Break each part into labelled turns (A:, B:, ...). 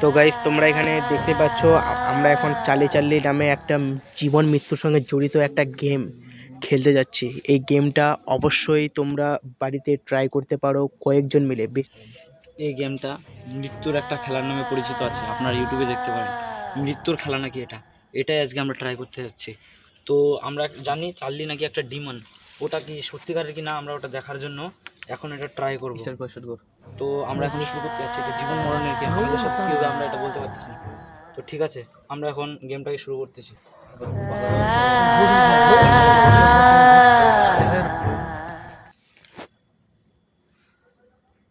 A: তো
B: গাইস তোমরা এখানে দেখতে পাচ্ছ আমরা এখন চালি চাল্লি নামে একটা জীবন মৃত্যুর সঙ্গে জড়িত একটা গেম খেলতে যাচ্ছি। এই গেমটা অবশ্যই তোমরা বাড়িতে ট্রাই করতে পারো, কয়েকজন মিলে।
A: এই গেমটা মৃত্যুর একটা খেলার নামে পরিচিত আছে, আপনারা ইউটিউবে দেখতে পারেন। মৃত্যুর খেলা নাকি এটা? এটাই আজকে আমরা ট্রাই করতে যাচ্ছি। তো আমরা জানি চার্লি নাকি একটা ডিমন ওটা কি সত্যিকারের কি না আমরা ওটা দেখার জন্য এখন এটা ট্রাই করব। তো আমরা এখন শুরু করতে যাচ্ছি এটা জীবন মরণের গেম আমাদের সাথে কী হবে আমরা এটা বলতে পারতেছি তো ঠিক আছে আমরা এখন গেমটাকে শুরু করতেছি।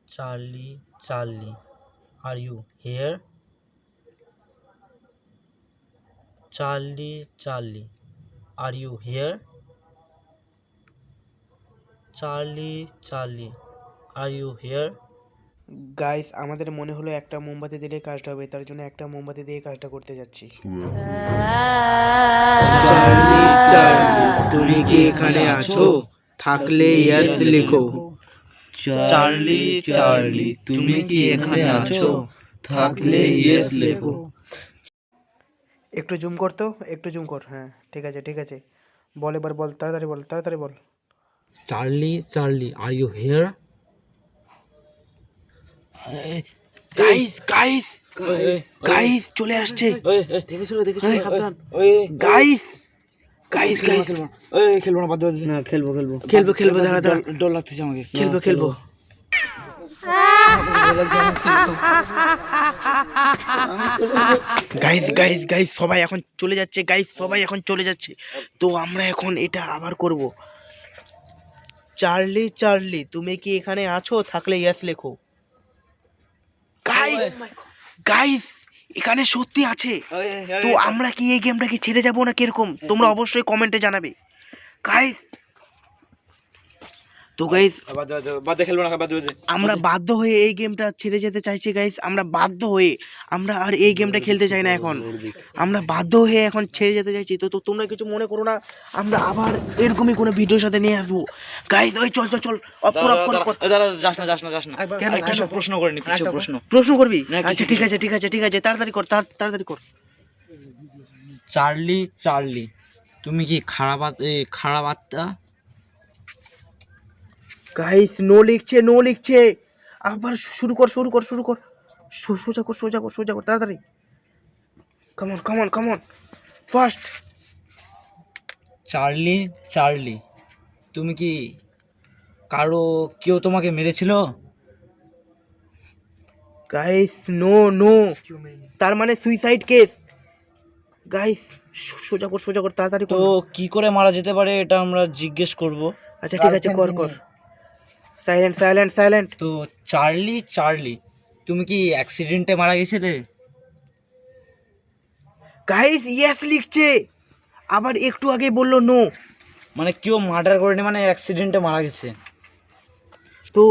A: Charlie Charlie are you here Charlie Charlie are you here Charlie Charlie are you here
B: guys আমাদের মনে হলো একটা মোমবাতি দিলে কাজটা হবে তার জন্য একটা মোমবাতি দিয়ে কাজটা করতে যাচ্ছি। চার্লি চার্লি তুমি কি এখানে আছো? থাকলে ইয়েস লিখো।
A: চার্লি চার্লি তুমি কি এখানে আছো? থাকলে ইয়েস লেখো।
B: একটু জুম কর তো একটু জুম কর হ্যাঁ ঠিক আছে ঠিক আছে। বল এবার বল তাড়াতাড়ি বল তাড়াতাড়ি বল।
A: Charlie Charlie are you here
B: guys guys guys চলে আসছে।
A: দেখে ছিল দেখে সাবধান।
B: গাইস গাইস গাইস
A: এই খেলব না বাদ
C: না খেলব খেলব।
B: খেলব খেলব দাঁড়া দাঁড়া।
A: ডর- ডর লাগতেছে আমাকে।
B: খেলব খেলব। গাইস গাইস গাইস সবাই এখন চলে যাচ্ছে। গাইস সবাই এখন চলে যাচ্ছে। তো আমরা এখন এটা আবার করব। চার্লি চার্লি তুমি কি এখানে আছো? থাকলে ইয়াস লেখো। গাইস গাইস এখানে সত্যি আছে। তো আমরা কি এই গেমটা কি ছেড়ে যাব না কীরকম তোমরা অবশ্যই কমেন্টে জানাবে। গাইস তো গাইস
A: বাদ দাও, বাদ দাও, বাদ দাও, খেলব না বাদ দাও, বাদ দাও।
B: আমরা বাধ্য হয়ে এই গেমটা ছেড়ে যেতে চাইছি গাইস আমরা বাধ্য হয়ে আমরা আর এই গেমটা খেলতে চাই না এখন। আমরা বাধ্য হয়ে এখন ছেড়ে যেতে চাইছি। তো তো তোমরা কিছু মনে করো না আমরা আবার এরকমই কোনো ভিডিওর সাথে নিয়ে আসব। গাইস ওই চল চল চল অফ কর অফ কর অফ কর।
A: দাঁড়া, দাঁড়া, যাস না যাস না যাস না।
B: কেন,
A: কিছু প্রশ্ন করিনি কিছু প্রশ্ন।
B: প্রশ্ন করবি? আচ্ছা ঠিক আছে ঠিক আছে ঠিক আছে তাড়াতাড়ি কর তাড়- তাড়াতাড়ি কর।
A: চার্লি চার্লি তুমি কি খারাপ এ, খারাপ আত্মা?
B: গাইস নো লিখছে নো লিখছে। আবার শুরু কর শুরু কর শুরু কর। সোজা কর সোজা কর সোজা কর তাড়াতাড়ি। Come on come on come on first
A: Charlie Charlie তুমি কি কারও কেউ তোমাকে মেরেছিল?
B: গাইস নো নো তার মানে সুইসাইড কেস গাইস সোজা কর সোজা কর তাড়াতাড়ি
A: তো কি করে মারা যেতে পারে এটা আমরা জিজ্ঞেস করব।
B: আচ্ছা ঠিক আছে কর কর। সাইলেন্ট সাইলেন্ট সাইলেন্ট
A: তো চার্লি চার্লি তুমি কি অ্যাক্সিডেন্টে মারা গেছিলে?
B: গাইস ইয়েস লিখছে। আবার একটু আগে বলল নো
A: মানে কেউ মার্ডার করেনি মানে অ্যাক্সিডেন্টে মারা গেছে।
B: তো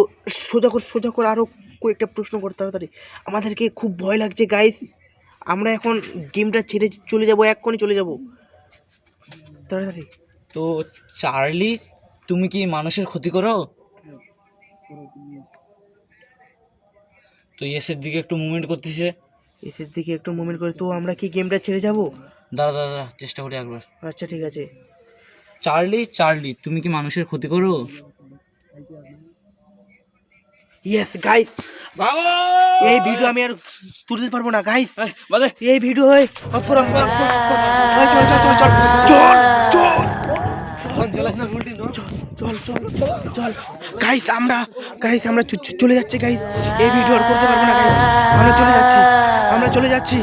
B: সোজা কর সোজা কর আরও কয়েকটা প্রশ্ন কর তাড়াতাড়ি। আমাদেরকে খুব ভয় লাগছে গাইস আমরা এখন গেমটা ছেড়ে চলে যাব এক্ষুনি চলে যাব। তাড়াতাড়ি।
A: তো চার্লি তুমি কি মানুষের ক্ষতি করো? তো ইয়েসের দিকে একটু মুভমেন্ট করতেছে
B: এসের দিকে একটু মুভমেন্ট করে তো আমরা কি গেমটা ছেড়ে যাব
A: দাদা দাদা চেষ্টা করি একবার
B: আচ্ছা ঠিক আছে
A: চার্লি চার্লি তুমি কি মানুষের ক্ষতি করো
B: ইয়েস গাইস এই ভিডিও আমি আর তুলতে পারব না গাইস এই ভিডিও হয় অফ কর অফ কর চল চল চল চল চল চল চল চল গাইস আমরা গাইস আমরা চলে যাচ্ছি গাইস এই ভিডিও করতে পারব না গাইস আমরা চলে যাচ্ছি, আমরা চলে যাচ্ছি।